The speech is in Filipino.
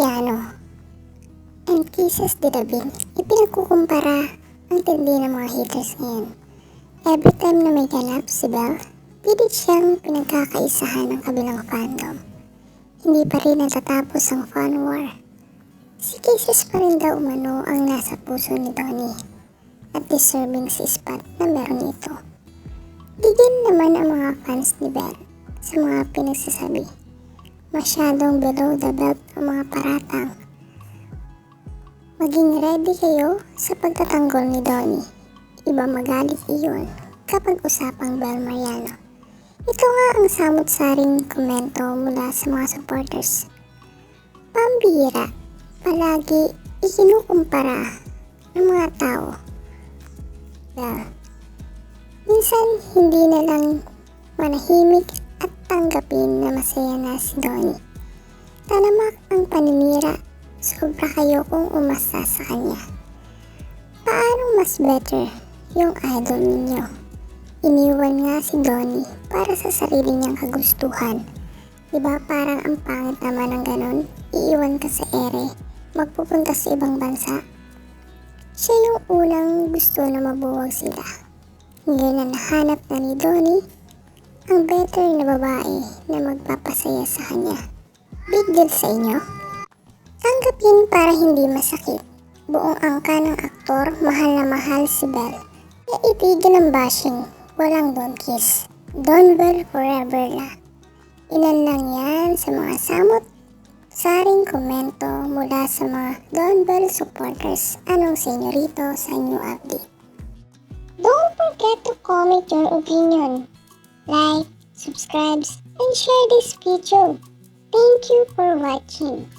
Mariano and Kisses de David, ipinagkukumpara ang tindi ng mga haters ngayon. Every time na may ganap si Belle, pilit siyang pinagkakaisahan ng kabilang fandom. Hindi pa rin natatapos ang fan war. Si Kisses pa rin daw umano ang nasa puso ni Donnie at deserving si Spot na meron ito. Gigil naman ang mga fans ni Belle sa mga pinagsasabi. Masyadong below the belt ang mga paratang. Maging ready kayo sa pagtatanggol ni Donnie. Iba magalit iyon kapag usapang Bel Mariano. Ito nga ang samot-saring komento mula sa mga supporters. Pambira, palagi ikinukumpara ng mga tao. Well, minsan hindi na lang manahimik at tanggapin na masaya na si Donnie. Talamak ang paninira, sobra kayo kung umasa sa kanya. Paano mas better yung idol ninyo? Iniwan nga si Donnie para sa sarili niyang kagustuhan. Diba parang ang pangit naman ng ganon? Iiwan ka sa ere, magpupunta sa ibang bansa. Siya yung unang gusto na mabuwag sila. Ngayon na nahanap na ni Donnie ang better na babae na magpapasaya sa kanya. Big deal sa inyo? Tanggapin para hindi masakit. Buong angka ng aktor, mahal na mahal si Belle. E itigil ang bashing, walang don't kiss. Don Bell forever na. Ilan lang yan sa mga samot saring komento mula sa mga Don Bell supporters. Anong senyorito sa new update? Don't forget to comment your opinion. Like, subscribe, and share this video. Thank you for watching.